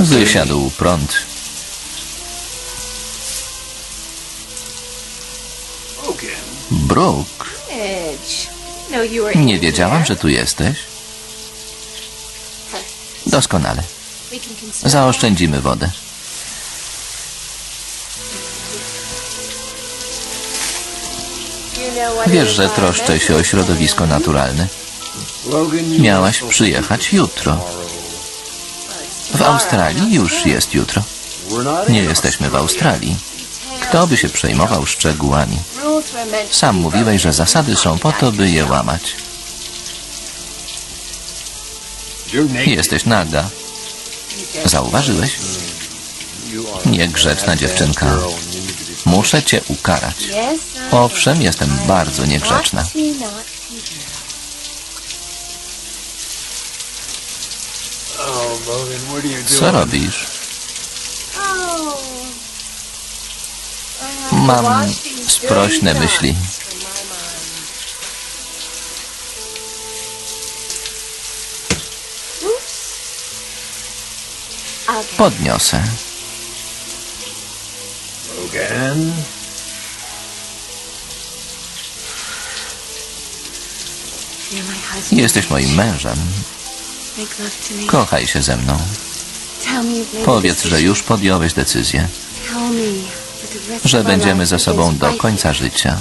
Wysiadł prąd. Brooke, nie wiedziałam, że tu jesteś. Doskonale. Zaoszczędzimy wodę. Wiesz, że troszczę się o środowisko naturalne. Miałaś przyjechać jutro. W Australii już jest jutro. Nie jesteśmy w Australii. Kto by się przejmował szczegółami? Sam mówiłeś, że zasady są po to, by je łamać. Jesteś naga. Zauważyłeś? Niegrzeczna dziewczynka. Muszę cię ukarać. Owszem, jestem bardzo niegrzeczna. Co robisz? Oh. Mam sprośne myśli. Podniosę. You're my husband. Jesteś moim mężem. Kochaj się ze mną. Powiedz, że już podjąłeś decyzję, że będziemy ze sobą do końca życia.